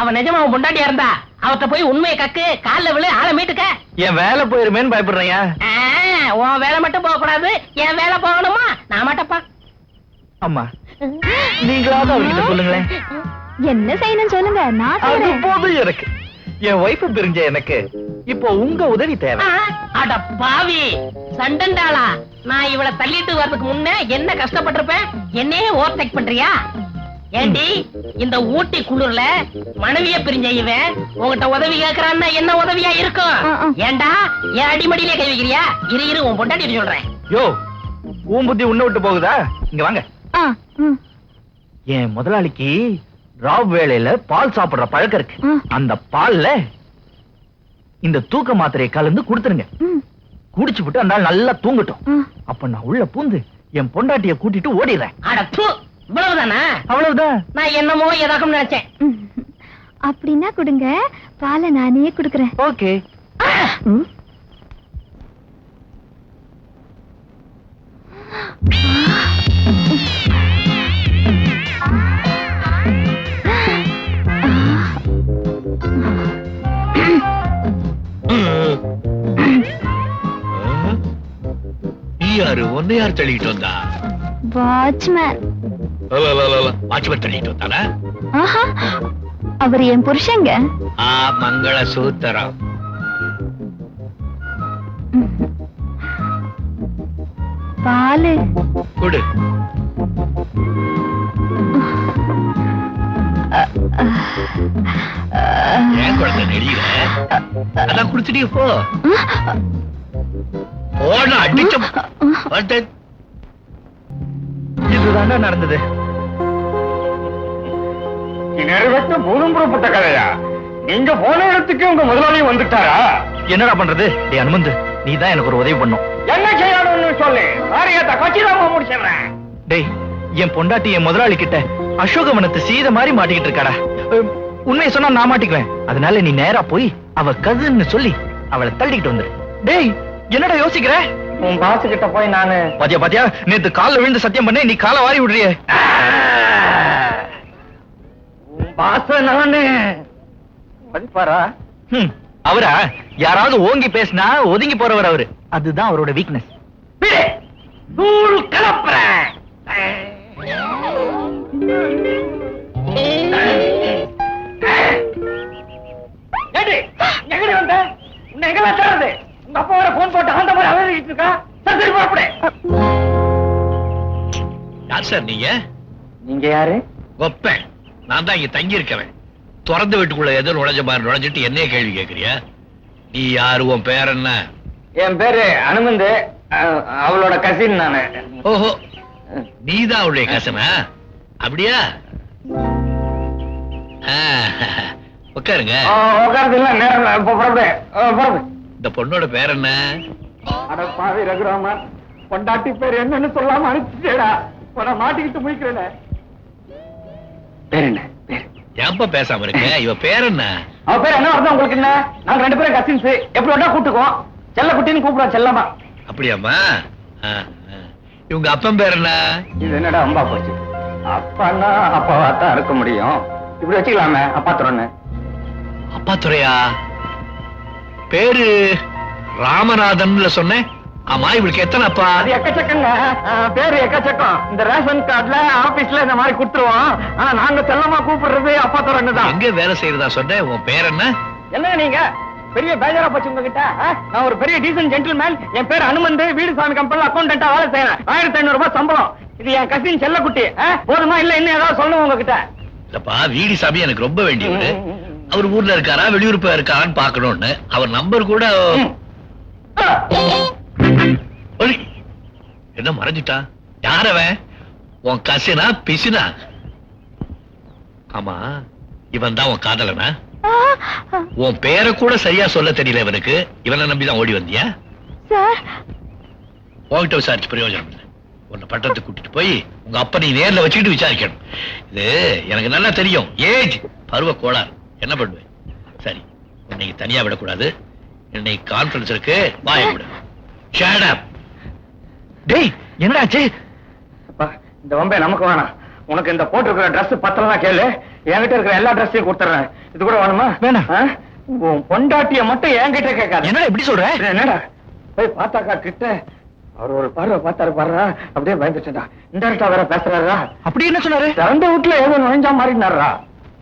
அவன் நிஜமா அவன் பொண்டாட்டியா இருந்தா? அவர்ட்ட போய் உண்மையை கக்கு கால்ல விழு ஆளை மீட்டுக்க. என் வேலை போயிருமேன்னு பயப்படுறேன் ஆ, உன் வேலை மட்டும் போக கூடாது என் வேலை போகணுமா? நான் மாட்டப்பா. அம்மா நீங்களாவது அவர்கிட்ட சொல்லுங்களேன். என்ன செய்யணும் சொல்லுங்க. நான் போதும் எனக்கு. என் ஒய்ஃப் பிரிஞ்ச எனக்கு. இப்போ உங்க உதவி தேவை. அட பாவி. சண்டண்டாளா. நான் இவளை தள்ளிட்டு வர்றதுக்கு முன்ன என்ன கஷ்டப்பட்டிருப்பேன்? என்னையே ஓவர்டேக் பண்றியா? ஏண்டி இந்த ஊட்டி குளிர்ல மனைவிய பிரிஞ்ச இவன் உன்கிட்ட உதவி கேக்குறான்னா என்ன உதவியா இருக்கும். ஏண்டா என் அடிமடியிலே கை வைக்கிறியா? இரு இரு உன் பொண்டாட்டி சொல்றேன். யோ உன் புத்தி உன்ன விட்டு போகுதா? இங்க வாங்க. என் முதலாளிக்கு ராவ் வேளையில பால் சாப்பிடுற பழக்கம் இருக்கு. அந்த பால்ல இந்த தூக்க மாத்திரையை கலந்து கொடுத்துருங்க. குடிச்சு விட்டு அந்த ஆள் நல்லா தூங்கட்டும். அப்ப நான் உள்ள பூந்து என் பொண்டாட்டிய கூட்டிட்டு ஓடிடுறேன். இவ்வளவுதானா? அவ்வளவுதான். நான் என்னமோ ஏதாக்கும் நினைச்சேன். அப்படின்னா கொடுங்க. பாலை நானே கொடுக்கறேன். ஓகே. யாரு யார் தள்ளிட்டு வந்தா. வாட்ச்மேன் வாட்ச்மேன் தள்ளிட்டு வந்தானா? அவர் என் புருஷங்க. ஆ மங்கள சூத்திரம் பாலு. கொடு. ஏன் குழந்தை நெடியில அதான் குடுத்துட்டே போ. போன அடிச்ச வந்து இதுதாண்டா நடந்தது. நிறைவேற்ற பூதம் புறப்பட்ட கதையா? நீங்க போன இடத்துக்கு உங்க முதலாளி வந்துட்டாரா? என்னடா பண்றது? டேய் அனுமந்து நீ தான் எனக்கு ஒரு உதவி பண்ணும். என்ன செய்யணும்னு சொல்லு. காரியத்தை கச்சிதமா முடிச்சிடுறேன். டேய் என் பொண்டாட்டி என் முதலாளி கிட்ட அசோகவனத்து சீத மாதிரி மாட்டிக்கிட்டு இருக்காடா. உண்மையை சொன்னா நான் மாட்டிக்குவேன். அதனால நீ நேரா போய் அவ கதுன்னு சொல்லி அவளை தள்ளிக்கிட்டு வந்துரு. டேய் என்னடா யோசிக்கிற? உன் பாசு கிட்ட போய் நானு பாத்தியா பாத்தியா நேத்து கால்ல விழுந்து சத்தியம் பண்ணி நீ காலை வாரி விடுறியே. பாச நானு. மதிப்பாரா ஹம், அவரா? யாராவது ஓங்கி பேசினா ஒதுங்கி போறவர் அவரு. அதுதான் அவரோட வீக்னஸ் எங்கெல்லாம் தேடுறது? உங்க அப்பா phone போட்டு ஆந்த மாதிரி அலறிக்கிட்டு இருக்கா? சரி, சரி, புறப்படு. யார் சார் நீங்க? நீங்க யாரு? ஒப்பேன். நான் தான் இங்க தங்கி இருக்கவன் திறந்த வீட்டுக்குள்ள எதோ நுழைஞ்ச மாதிரி நுழைஞ்சிட்டு என்னைய கேள்வி கேக்குறியா நீ யாரு உன் பேர் என்ன? என் பேரு அனுமந்து. அவளோட கசின் நானு. ஓஹோ நீதான் அவளுடைய கசனா அப்படியா? உட்காருங்க. உட்காரது இல்ல நேரம் புறப்படு புறப்படு இந்த பொண்ணோட பேர் என்ன? அட பாவி ரகுராமன் பொண்டாட்டி பேர் என்னன்னு சொல்லாம அனுப்பிச்சேடா மாட்டிக்கிட்டு முடிக்கிறேன் பேர் என்ன? பேர். ஏன்பா பேசாம இருக்க? இவ பேர் என்ன? அவ பேர் என்ன? வருது உங்களுக்கு என்ன? நாங்க ரெண்டு பேரும் கசின்ஸ் எப்படி வேணா கூப்பிட்டுக்குவோம்? செல்ல குட்டின்னு கூப்பிடுவோம் செல்லமா அப்படியாம்மா. இவங்க அப்பன் பேர் என்ன? இது என்னடா அம்பா போச்சு? அப்பான்னா அப்பாவா தான் இருக்க முடியும். இப்படி வச்சுக்கலாமே அப்பா துறன்னு. அப்பா துறையா? பேரு ராமநாதன்ல சொன்னேன். ஆமா இவளுக்கு எத்தனை அப்பா? அது எக்கச்சக்கங்க. பேரு எக்கச்சக்கம். இந்த ரேஷன் கார்டுல ஆபீஸ்ல இந்த மாதிரி கொடுத்துருவோம். ஆனா நாங்க செல்லமா கூப்பிடுறது அப்பா துறன்னு தான். எங்க வேலை செய்யறதா சொன்னேன் உன் பேர் என்ன? என்ன நீங்க? பெரிய பேஜாரா போச்சு உங்ககிட்ட? நான் ஒரு பெரிய டீசன்ட் ஜென்டில்மேன் என் பேர் அனுமந்து. வீடு சாமி கம்பெனில அக்கௌண்டன்டா வேலை செய்யறேன் ஆயிரத்தி ஐநூறு ரூபாய் சம்பளம். இது என் கசின் செல்லக்குட்டி? போதுமா இல்ல இன்னும் ஏதாவது சொல்லணும் உங்ககிட்ட? இல்லப்பா வீடி சாமி எனக்கு ரொம்ப வேண்டியவரு. அவர் ஊர்ல இருக்காரா வெளியூர் போய் இருக்காரான்னு பாக்கணும்னு அவர் நம்பர் கூட என்ன மறைஞ்சிட்டா? யாரவன் உன் கசினா பிசினா? ஆமா இவன் தான் உன் காதலனா? உன் பேரை கூட சரியா சொல்ல தெரியல இவனுக்கு. இவனை நம்பிதான் ஓடி வந்தியா? சார். உன்கிட்ட விசாரிச்சு பிரயோஜனம் இல்லை. உன்னை பட்டத்துக்கு கூட்டிட்டு போய் உங்க அப்பா நீ நேர்ல வச்சுக்கிட்டு விசாரிக்கணும். இது எனக்கு நல்லா தெரியும். ஏஜ் பருவ கோளாறு. என்ன பண்ணுவேன்? சரி இன்னைக்கு தனியா விடக்கூடாது. இன்னைக்கு கான்ஃபரன்ஸ் இருக்கு வாய விடு ஷேட் அப் டேய் என்னடாச்சு? இந்த வம்பே நமக்கு வேணாம். உனக்கு இந்த போட்டிருக்கிற Dress பத்தலாம் கேளு. என்கிட்ட இருக்கிற எல்லா ட்ரெஸ்ஸையும் கொடுத்துறேன். இது கூட வேணுமா? வேணாம். உன் பொண்டாட்டிய மட்டும் என்கிட்ட கேட்காத. என்னடா இப்படி சொல்ற? என்னடா? போய் பார்த்தாக்கா கிட்ட. அவர் ஒரு பார்வை பார்த்தாரு பாருடா அப்படியே பயந்துட்டா இன்டெரக்டா வேற பேசுறாரா அப்படி என்ன சொன்னாரு? திறந்த வீட்டுல ஏதோ நுழைஞ்சா மாறினாரா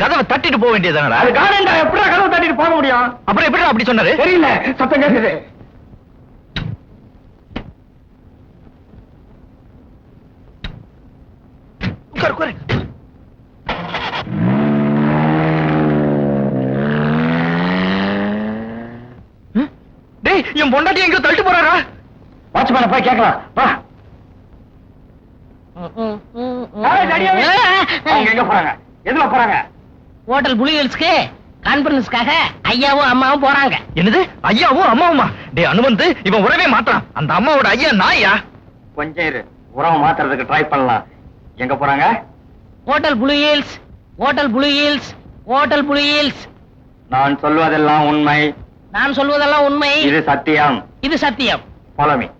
கதவை தட்டிட்டு போக வேண்டியதுதானடா? அது காரணம்டா எப்படிடா கதவு தட்டிட்டு போக முடியும்? அப்புறம் எப்படி அப்படி சொன்னாரு? தெரியல சத்தம் கேக்குது. உட்காரு உட்காரு? டேய் என் பொண்டாட்டி எங்க தள்ளிட்டு போறாரா? வாட்ச்மேன போய் கேட்கலாம். வா. எங்க போறாங்க? எதுல போறாங்க? ஹோட்டல் புலி ஹில்ஸ்க்கு கான்பரன்ஸ்க்காக ஐயாவும் அம்மாவும் போறாங்க. என்னது? ஐயாவும் அம்மாவுமா? டேய் அனுமந்து இவன் உறவே மாட்டான். அந்த அம்மாவோட ஐயா நாயா? கொஞ்சம் இரு. உறவு மாத்துறதுக்கு ட்ரை பண்ணலாம். எங்க போறாங்க? Hotel Puli Hills hotel Puli Hills hotel Puli Hills நான் சொல்வதெல்லாம் உண்மை. நான் சொல்வதெல்லாம் உண்மை. இது சத்தியம். இது சத்தியம். Me.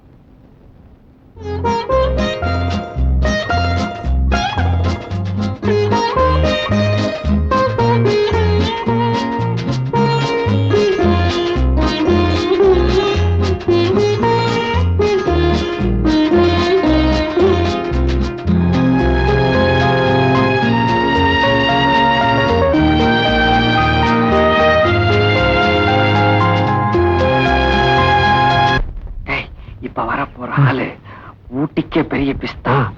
பெரிய பிஸ்தா.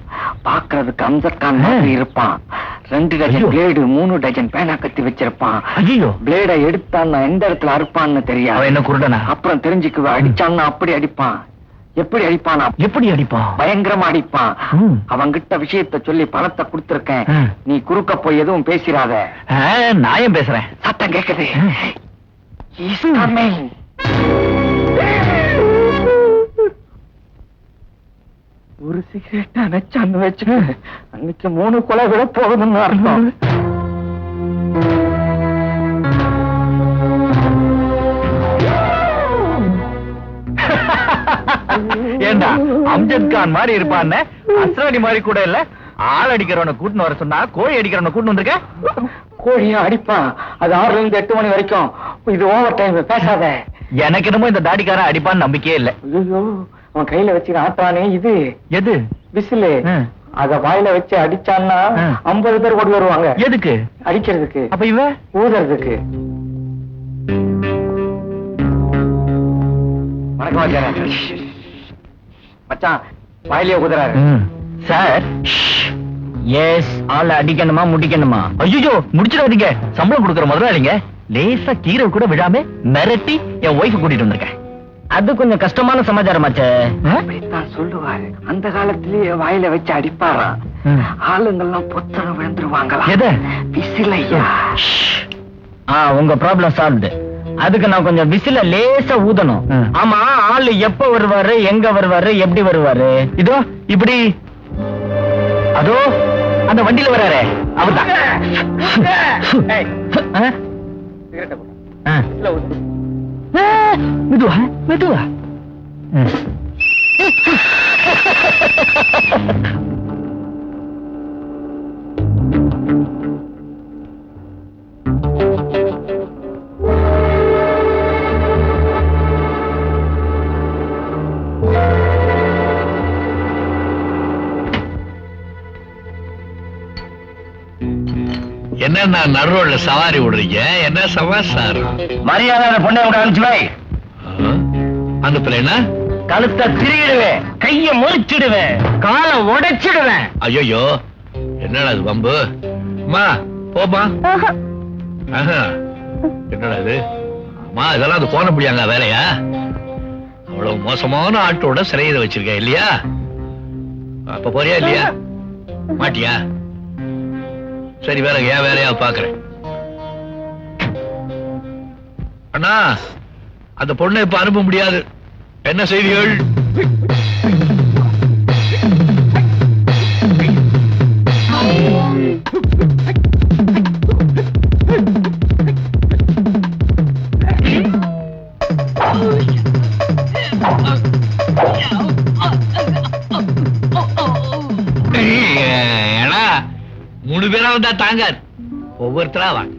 பாக்குறதுக்கு அம்சத் கான் மாதிரி இருப்பான். ரெண்டு. டஜன் பிளேடு மூணு டஜன் பேனா கத்தி வச்சிருப்பான். பிளேட எடுத்தான்னா எந்த இடத்துல அறுப்பான்னு தெரியாது. என்ன குருடனா? அப்புறம் தெரிஞ்சுக்குவ அடிச்சான்னா அப்படி அடிப்பான். எப்படி அடிப்பானா? எப்படி அடிப்பான்? பயங்கரமா அடிப்பான். அவங்கிட்ட விஷயத்த சொல்லி பணத்தை கொடுத்திருக்கேன். நீ குறுக்க போய் எதுவும் பேசிராத. ஆ, நான் ஏன் பேசுறேன்? சத்தம் கேக்குது. ம். ஒரு சிகரெட் அணைச்சான்னு வச்சு அன்னைக்கு மூணு கொலை விட போகுதுன்னு அர்த்தம். ஏண்டா அம்ஜத் கான் மாதிரி இருப்பான்னு? அஸ்ரானி மாதிரி கூட இல்ல? ஆள் அடிக்கிறவனை கூட்டின்னு வர சொன்னா கோழி அடிக்கிறவனை கூட்டின்னு வந்திருக்க? கோழியா அடிப்பான். அது ஆறுல இருந்து எட்டு மணி வரைக்கும். இது ஓவர் டைம் பேசாத. எனக்கு என்னமோ இந்த தாடிக்காரன் அடிப்பான்னு நம்பிக்கையே இல்ல. அவன் கையில வச்சு ஆட்டானே இது? எது? விசிலு. அத வாயில வச்சு அடிச்சான்னா. ஐம்பது பேர் ஓடி வருவாங்க. எதுக்கு? அடிக்கிறதுக்கு. அப்ப இவ? ஊதுறதுக்கு. வணக்கம் மச்சான். மச்சான் வாயிலே ஊதுறாரு. சார் எஸ் ஆள அடிக்கணுமா முடிக்கணுமா? ஐயோ முடிச்சிடாதீங்க. சம்பளம் கொடுக்கற முதலாளிங்க. லேசா கீரை கூட விழாம மிரட்டி என் ஒய்ஃப் கூட்டிட்டு வந்திருக்கேன். அது கொஞ்சம் கஷ்டமான சமாச்சாரம் அப்படித்தான் சொல்லுவாரு. அந்த காலத்திலேயே வாயில வச்சு அடிப்பாராம். ம். ஆளுங்கெல்லாம் பொத்தன விழுந்துருவாங்களா? எது? விசிலையா? ஆ உங்க ப்ராப்ளம் சால்வ்டு அதுக்கு நான் கொஞ்சம் விசில லேசா ஊதணும். ஆமா ஆளு எப்ப வருவாரு எங்க வருவாரு எப்படி வருவாரு? இதோ இப்படி. அதோ அந்த வண்டியில வராரே. அவர்தான். மெதுவா மெதுவா என்ன நான் நடுரோட்ல சவாரி விடுறீங்க? என்ன சமாசாரம் மரியாதை அந்த பொண்ணை விட அனுப்பிச்சு வை. ஆ? அனுப்புறேன்னா கழுத்தை திரியிடுவேன் கைய முறிச்சிடுவேன். காலை உடைச்சிடுவேன். ஐயோ என்னடா இது பம்பு அம்மா போமா ஆஹா. என்னடா இது? அம்மா இதெல்லாம் அது போன முடியாங்க வேலையா? அவ்வளவு மோசமான ஆட்டோட சிறையில வச்சிருக்க இல்லையா? அப்ப போறியா இல்லையா? மாட்டியா? சரி வேற ஏன் வேலையா பாக்குறேன். அண்ணா அந்த பொண்ணை இப்ப அனுப்ப முடியாது. என்ன செய்திகள்? மூணு பேரா வந்தா தாங்காது ஒவ்வொருத்தரா வாங்க.